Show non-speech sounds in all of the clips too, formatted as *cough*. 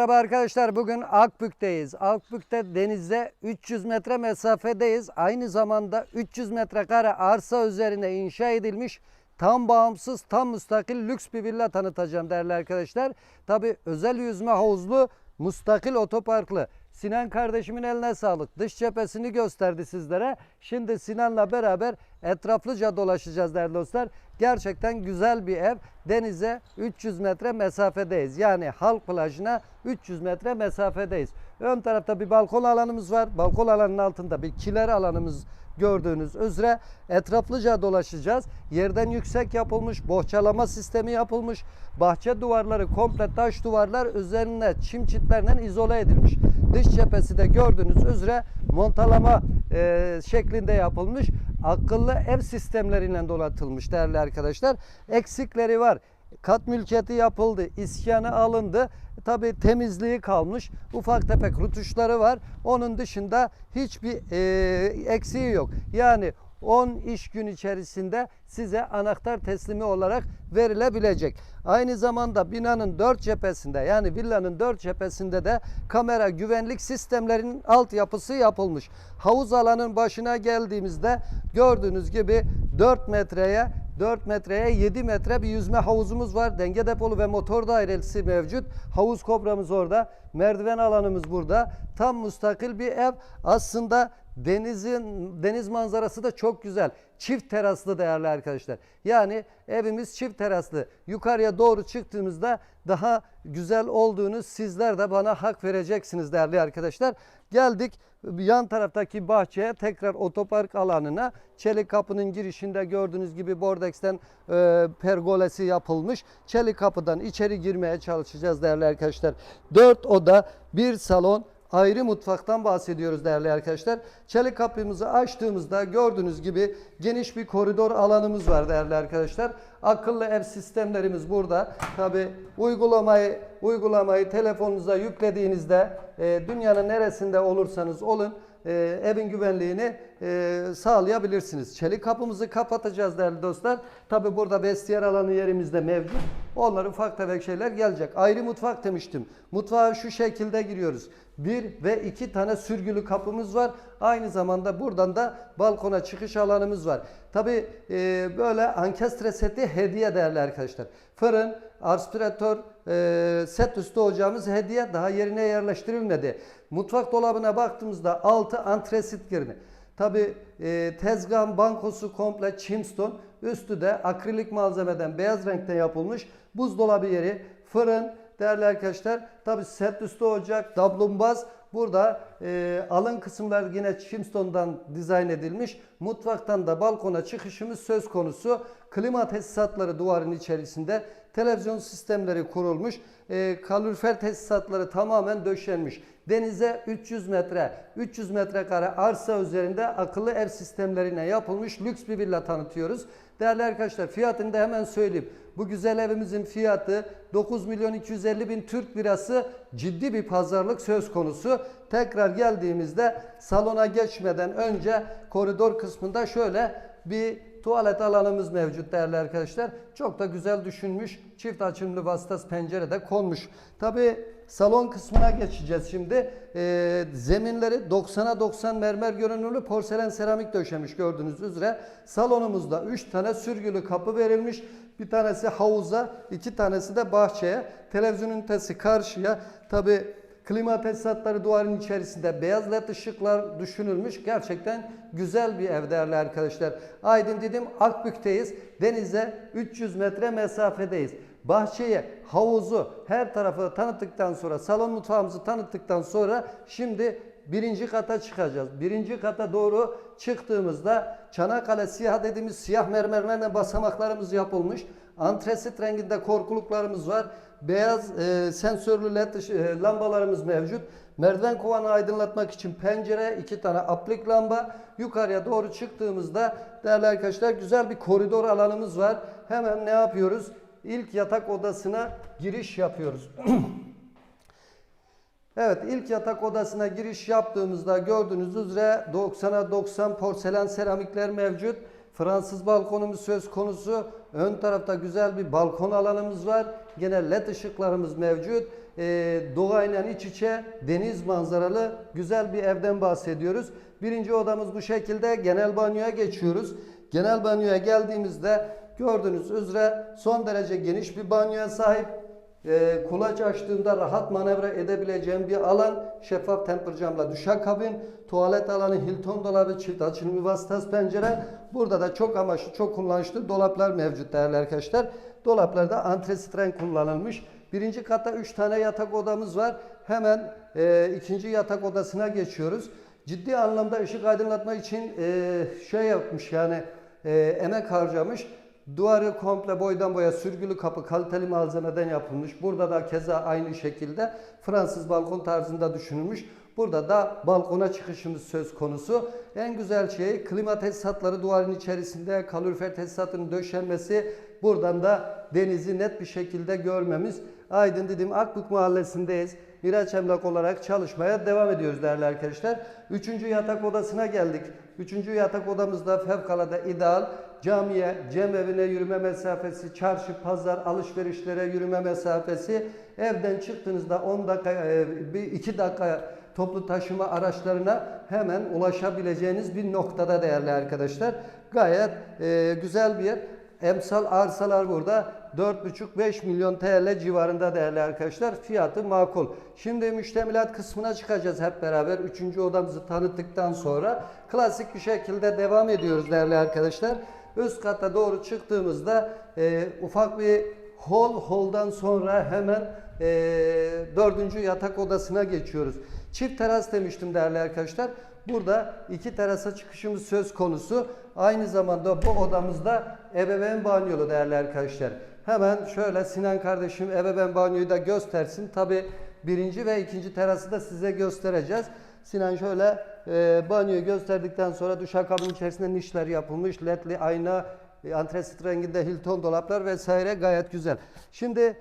Merhaba arkadaşlar bugün Akbük'teyiz. Akbük'te denizde 300 metre mesafedeyiz. Aynı zamanda 300 metrekare arsa üzerine inşa edilmiş tam bağımsız, tam müstakil lüks bir villa tanıtacağım değerli arkadaşlar. Tabi özel yüzme havuzlu, müstakil otoparklı. Sinan kardeşimin eline sağlık. Dış cephesini gösterdi sizlere. Şimdi Sinan'la beraber etraflıca dolaşacağız değerli dostlar. Gerçekten güzel bir ev. Denize 300 metre mesafedeyiz. Yani halk plajına 300 metre mesafedeyiz. Ön tarafta bir balkon alanımız var. Balkon alanının altında bir kiler alanımız gördüğünüz üzere etraflıca dolaşacağız. Yerden yüksek yapılmış, bohçalama sistemi yapılmış. Bahçe duvarları komple taş duvarlar üzerine çim çitlerinden izole edilmiş. Dış cephesi de gördüğünüz üzere montalama e, şeklinde yapılmış. Akıllı ev sistemleriyle donatılmış değerli arkadaşlar. Eksikleri var. Kat mülkiyeti yapıldı, iskanı alındı. Tabi temizliği kalmış. Ufak tefek rutuşları var. Onun dışında hiçbir e, eksiği yok. Yani 10 iş gün içerisinde size anahtar teslimi olarak verilebilecek. Aynı zamanda binanın dört cephesinde yani villanın dört cephesinde de kamera güvenlik sistemlerinin altyapısı yapılmış. Havuz alanın başına geldiğimizde gördüğünüz gibi 4 metreye 4 metreye 7 metre bir yüzme havuzumuz var. Denge depolu ve motor dairesi mevcut. Havuz kobramız orada. Merdiven alanımız burada. Tam müstakil bir ev. Aslında denizin deniz manzarası da çok güzel. Çift teraslı değerli arkadaşlar. Yani evimiz çift teraslı. Yukarıya doğru çıktığımızda daha güzel olduğunu sizler de bana hak vereceksiniz değerli arkadaşlar. Geldik yan taraftaki bahçeye tekrar otopark alanına. Çelik kapının girişinde gördüğünüz gibi Bordex'ten e, pergolesi yapılmış. Çelik kapıdan içeri girmeye çalışacağız değerli arkadaşlar. 4 oda, bir salon, ayrı mutfaktan bahsediyoruz değerli arkadaşlar. Çelik kapımızı açtığımızda gördüğünüz gibi geniş bir koridor alanımız var değerli arkadaşlar. Akıllı ev sistemlerimiz burada. Tabi uygulamayı uygulamayı telefonunuza yüklediğinizde e, dünyanın neresinde olursanız olun e, evin güvenliğini e, sağlayabilirsiniz. Çelik kapımızı kapatacağız değerli dostlar. Tabi burada vestiyer alanı yerimizde mevcut. Onlar ufak tefek şeyler gelecek. Ayrı mutfak demiştim. Mutfağa şu şekilde giriyoruz. Bir ve iki tane sürgülü kapımız var. Aynı zamanda buradan da balkona çıkış alanımız var. Tabi e, böyle ankestre seti hediye değerli arkadaşlar. Fırın, aspiratör, e, set üstü ocağımız hediye daha yerine yerleştirilmedi. Mutfak dolabına baktığımızda altı antresit girini. Tabi e, tezgahın bankosu komple çimston. Üstü de akrilik malzemeden beyaz renkte yapılmış. Buzdolabı yeri, fırın, değerli arkadaşlar. Tabi set üstü ocak, dablumbaz. Burada e, alın kısımlar yine Chimstone'dan dizayn edilmiş. Mutfaktan da balkona çıkışımız söz konusu. Klima tesisatları duvarın içerisinde. Televizyon sistemleri kurulmuş. E, kalorifer tesisatları tamamen döşenmiş. Denize 300 metre, 300 metrekare arsa üzerinde akıllı ev sistemlerine yapılmış lüks bir villa tanıtıyoruz. Değerli arkadaşlar fiyatını da hemen söyleyeyim. Bu güzel evimizin fiyatı 9 milyon 250 bin Türk lirası ciddi bir pazarlık söz konusu. Tekrar geldiğimizde salona geçmeden önce koridor kısmında şöyle bir tuvalet alanımız mevcut değerli arkadaşlar. Çok da güzel düşünmüş. Çift açımlı vasıtası pencere de konmuş. Tabi salon kısmına geçeceğiz şimdi. Ee, zeminleri 90'a 90 mermer görünümlü porselen seramik döşemiş gördüğünüz üzere. Salonumuzda 3 tane sürgülü kapı verilmiş. Bir tanesi havuza, iki tanesi de bahçeye. Televizyon ünitesi karşıya. Tabi klima tesisatları duvarın içerisinde beyaz led ışıklar düşünülmüş. Gerçekten güzel bir ev değerli arkadaşlar. Aydın dedim Akbük'teyiz. Denize 300 metre mesafedeyiz. Bahçeye, havuzu, her tarafı tanıttıktan sonra, salon mutfağımızı tanıttıktan sonra şimdi birinci kata çıkacağız. Birinci kata doğru çıktığımızda Çanakkale siyah dediğimiz siyah mermerlerle basamaklarımız yapılmış. Antresit renginde korkuluklarımız var. Beyaz e, sensörlü led e, lambalarımız mevcut. Merdiven kovanı aydınlatmak için pencere, iki tane aplik lamba. Yukarıya doğru çıktığımızda değerli arkadaşlar güzel bir koridor alanımız var. Hemen ne yapıyoruz? İlk yatak odasına giriş yapıyoruz. *clears throat* Evet ilk yatak odasına giriş yaptığımızda gördüğünüz üzere 90'a 90 porselen seramikler mevcut. Fransız balkonumuz söz konusu. Ön tarafta güzel bir balkon alanımız var. Gene led ışıklarımız mevcut. Ee, doğayla iç içe deniz manzaralı güzel bir evden bahsediyoruz. Birinci odamız bu şekilde. Genel banyoya geçiyoruz. Genel banyoya geldiğimizde gördüğünüz üzere son derece geniş bir banyoya sahip. E, kulaç açtığında rahat manevra edebileceğim bir alan. Şeffaf temper camla duşakabin, tuvalet alanı, Hilton dolabı, çift açılımı vasıtası pencere. Burada da çok amaçlı, çok kullanışlı dolaplar mevcut değerli arkadaşlar. Dolaplarda antresitren kullanılmış. Birinci katta 3 tane yatak odamız var. Hemen e, ikinci yatak odasına geçiyoruz. Ciddi anlamda ışık aydınlatma için e, şey yapmış yani e, emek harcamış. Duvarı komple boydan boya sürgülü kapı kaliteli malzemeden yapılmış. Burada da keza aynı şekilde Fransız balkon tarzında düşünülmüş. Burada da balkona çıkışımız söz konusu. En güzel şey klima tesisatları duvarın içerisinde kalorifer tesisatının döşenmesi. Buradan da denizi net bir şekilde görmemiz. Aydın Didim Akbük Mahallesi'ndeyiz. Miraç Emlak olarak çalışmaya devam ediyoruz değerli arkadaşlar. Üçüncü yatak odasına geldik. Üçüncü yatak odamızda fevkalade ideal. Camiye, cem evine yürüme mesafesi, çarşı, pazar, alışverişlere yürüme mesafesi. Evden çıktığınızda 10 dakika, e, bir 2 dakika toplu taşıma araçlarına hemen ulaşabileceğiniz bir noktada değerli arkadaşlar. Gayet e, güzel bir yer. Emsal arsalar burada 4,5-5 milyon TL civarında değerli arkadaşlar. Fiyatı makul. Şimdi müştemilat kısmına çıkacağız hep beraber. Üçüncü odamızı tanıttıktan sonra klasik bir şekilde devam ediyoruz değerli arkadaşlar. Üst kata doğru çıktığımızda e, ufak bir hol, holdan sonra hemen e, dördüncü yatak odasına geçiyoruz. Çift teras demiştim değerli arkadaşlar. Burada iki terasa çıkışımız söz konusu. Aynı zamanda bu odamızda ebeveyn banyolu değerli arkadaşlar. Hemen şöyle Sinan kardeşim ebeveyn banyoyu da göstersin. Tabi birinci ve ikinci terası da size göstereceğiz. Sinan şöyle e, banyoyu gösterdikten sonra duşakabinin içerisinde nişler yapılmış. ledli ayna, e, antresit renginde Hilton dolaplar vesaire gayet güzel. Şimdi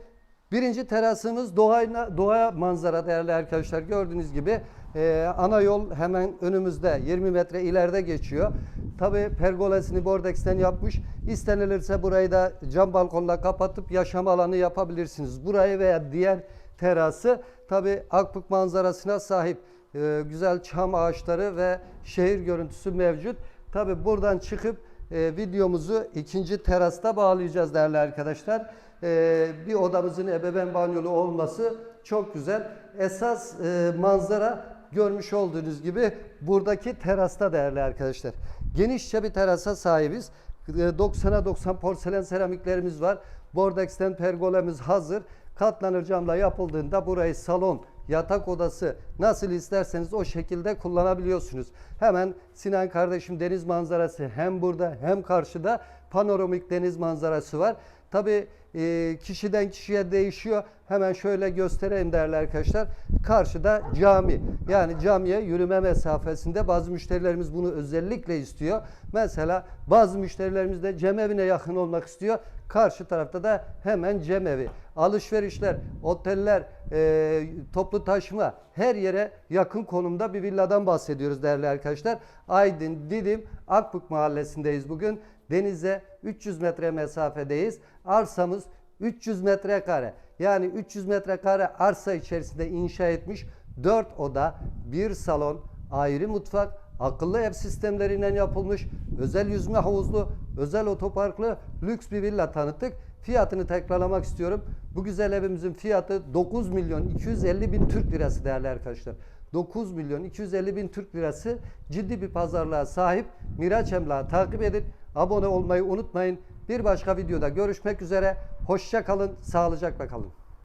birinci terasımız doğa, doğa manzara değerli arkadaşlar. Gördüğünüz gibi e, ana yol hemen önümüzde 20 metre ileride geçiyor. Tabi pergolesini bordexten yapmış. İstenilirse burayı da cam balkonla kapatıp yaşam alanı yapabilirsiniz. Burayı veya diğer terası tabi Akbük manzarasına sahip e, güzel çam ağaçları ve şehir görüntüsü mevcut. Tabi buradan çıkıp e, videomuzu ikinci terasta bağlayacağız değerli arkadaşlar. E, bir odamızın ebeveyn banyolu olması çok güzel. Esas e, manzara görmüş olduğunuz gibi buradaki terasta değerli arkadaşlar. Genişçe bir terasa sahibiz. E, 90'a 90 porselen seramiklerimiz var. Bordex'ten pergolemiz hazır. Katlanır camla yapıldığında burayı salon, yatak odası nasıl isterseniz o şekilde kullanabiliyorsunuz. Hemen Sinan kardeşim deniz manzarası hem burada hem karşıda panoramik deniz manzarası var. Tabi e, kişiden kişiye değişiyor. Hemen şöyle göstereyim değerli arkadaşlar. Karşıda cami. Yani camiye yürüme mesafesinde bazı müşterilerimiz bunu özellikle istiyor. Mesela bazı müşterilerimiz de cemevine yakın olmak istiyor. Karşı tarafta da hemen cemevi. Alışverişler, oteller, e, toplu taşıma her yere yakın konumda bir villadan bahsediyoruz değerli arkadaşlar. Aydın, Didim, Akbük mahallesindeyiz bugün. Denize 300 metre mesafedeyiz. Arsamız 300 metrekare. Yani 300 metrekare arsa içerisinde inşa etmiş 4 oda, 1 salon, ayrı mutfak, akıllı ev sistemleriyle yapılmış, özel yüzme havuzlu, özel otoparklı lüks bir villa tanıttık. Fiyatını tekrarlamak istiyorum. Bu güzel evimizin fiyatı 9 milyon 250 bin Türk lirası değerli arkadaşlar. 9 milyon 250 bin Türk lirası ciddi bir pazarlığa sahip. Miraç Emlak'ı takip edin. Abone olmayı unutmayın. Bir başka videoda görüşmek üzere. Hoşça kalın, sağlıcakla kalın.